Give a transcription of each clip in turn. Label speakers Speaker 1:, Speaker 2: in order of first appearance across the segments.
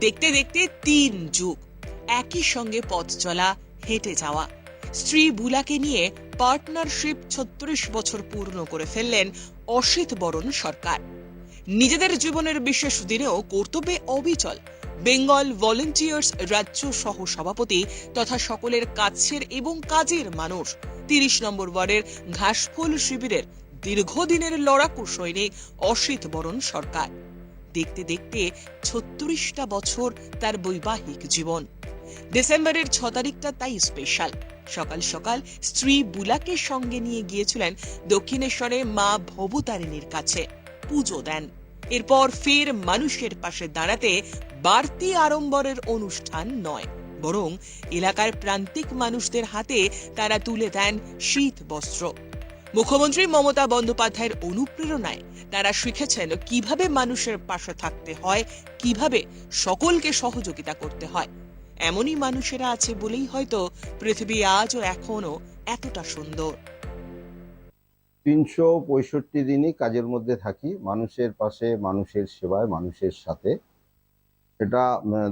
Speaker 1: দেখতে দেখতে তিন যুগ। একই সঙ্গে পথ চলা, হেঁটে যাওয়া। স্ত্রী বুলাকে নিয়ে পার্টনারশিপ ছত্রিশ বছর পূর্ণ করে ফেললেন অসিত বরণ সরকার। নিজেদের জীবনের বিশেষ দিনেও কর্তব্যে অবিচল। বেঙ্গল ভলেন্টিয়ার্স রাজ্য সহ সভাপতি তথা সকলের কাছের এবং কাজের মানুষ। তিরিশ নম্বর ওয়ার্ডের ঘাসফুল শিবিরের দীর্ঘদিনের লড়াকু সৈনিক অসিত বরণ সরকার। দেখতে দেখতে ছত্রিশটা বছর তার বৈবাহিক জীবন। ডিসেম্বরের ছ তারিখটা তাই স্পেশাল সকাল সকাল স্ত্রী বুলাকে সঙ্গে নিয়ে গিয়েছিলেন দক্ষিণেশ্বরে মা ভবতারিণীর কাছে পুজো দেন। এরপর ফের মানুষের পাশে দাঁড়াতে বাড়তি আড়ম্বরের অনুষ্ঠান নয়, বরং এলাকার প্রান্তিক মানুষদের হাতে তারা তুলে দেন শীত বস্ত্র। মুখ্যমন্ত্রী মমতা বন্দ্যোপাধ্যায়ের অনুপ্রেরণায় তারা শিখেছেন কীভাবে মানুষের পাশে থাকতে হয়, কীভাবে সকলকে সহযোগিতা করতে হয়। এমনই মানুষেরা আছে বলেই হয়তো পৃথিবী আজও এখনও এতটা সুন্দর।
Speaker 2: তিনশো পঁয়ষট্টি দিনই কাজের মধ্যে থাকি, মানুষের পাশে, মানুষের সেবায়, মানুষের সাথে। এটা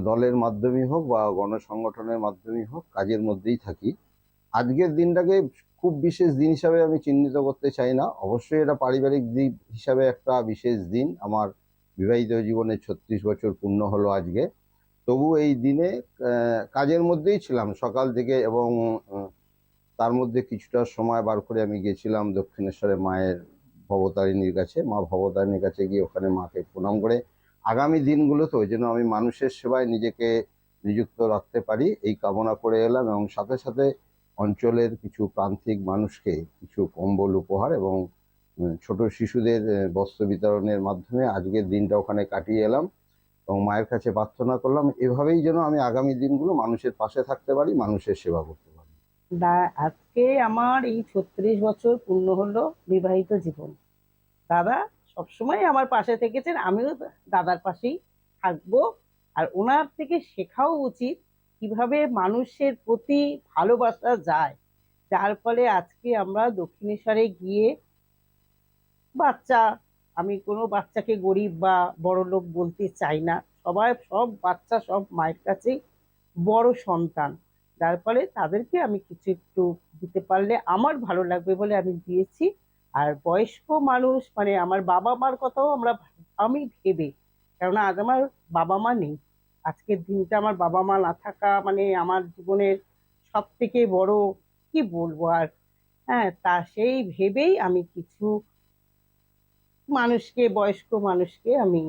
Speaker 2: দলের মাধ্যমেই হোক বা গণসংগঠনের মাধ্যমেই হোক, কাজের মধ্যেই থাকি। আজকের দিনটাকে খুব বিশেষ দিন হিসাবে আমি চিহ্নিত করতে চাই না। অবশ্যই এটা পারিবারিক দিক হিসাবে একটা বিশেষ দিন। আমার বিবাহিত জীবনে ছত্রিশ বছর পূর্ণ হলো আজকে। তবু এই দিনে কাজের মধ্যেই ছিলাম। সকাল থেকে এবং তার মধ্যে কিছুটা সময় বার করে আমি গেছিলাম দক্ষিণেশ্বরে মায়ের ভবতারিণীর কাছে। মা ভবতারিণীর কাছে গিয়ে ওখানে মাকে প্রণাম করে। আগামী দিনগুলোতেও যেন আমি মানুষের সেবায় নিজেকে নিযুক্ত রাখতে পারি। এই কামনা করে এলাম এবং সাথে সাথে অঞ্চলের কিছু প্রান্তিক মানুষকে কিছু কম্বল উপহার এবং ছোট শিশুদের বস্ত্র বিতরণের মাধ্যমে আজকের দিনটা ওখানে কাটিয়ে এলাম এবং মায়ের কাছে প্রার্থনা করলাম, এভাবেই যেন আমি আগামী দিনগুলো মানুষের পাশে থাকতে পারি, মানুষের সেবা করতে পারি।
Speaker 3: আজকে আমার এই ছত্রিশ বছর পূর্ণ হলো বিবাহিত জীবন। দাদা সবসময় আমার পাশে থেকেছেন, আমিও দাদার পাশেই থাকব। আর ওনার থেকে শেখাও উচিত কীভাবে মানুষের প্রতি ভালোবাসা যায়, যার ফলে আজকে আমরা দক্ষিণেশ্বরে গিয়ে বাচ্চা, আমি কোনো বাচ্চাকে গরিব বা বড় লোক বলতে চাই না, সবাই, সব বাচ্চা, সব মায়ের কাছেই বড় সন্তান। যার ফলে তাদেরকে আমি কিছু একটু দিতে পারলে আমার ভালো লাগবে বলে আমি দিয়েছি। আর বয়স্ক মানুষ মানে আমার বাবা মার কথাও আমরা, আমি ভেবে, কেননা আজ আমার বাবা মা নেই। আজকের দিনটা আমার বাবা মা না থাকা মানে আমার জীবনের সব থেকে বড়, কি বলব আর? হ্যাঁ তা সেই ভেবেই আমি কিছু মানুষকে, বয়স্ক মানুষকে আমি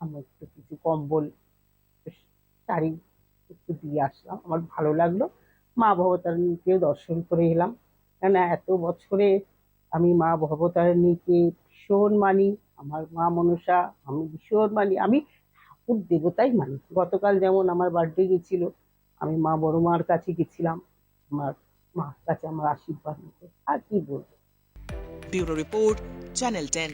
Speaker 3: আমি একটু কিছু কম্বল শাড়ি একটু দিয়ে আসলাম। আমার ভালো লাগল। মা ভবতারিণীকেও দর্শন করে এলাম। কেন এত বছরে আমি মা ভবতারিণীকে ভীষণ মানি। আমার মা মনসা, আমি ভীষণ মানি। আমি ঠাকুর দেবতাই মানি। গতকাল যেমন আমার বার্থডে গেছিল, আমি মা বড় মার কাছে গেছিলাম, আমার মার কাছে আমার আশীর্বাদ নিতে। আর কি বলব?
Speaker 1: Bureau report, channel ten.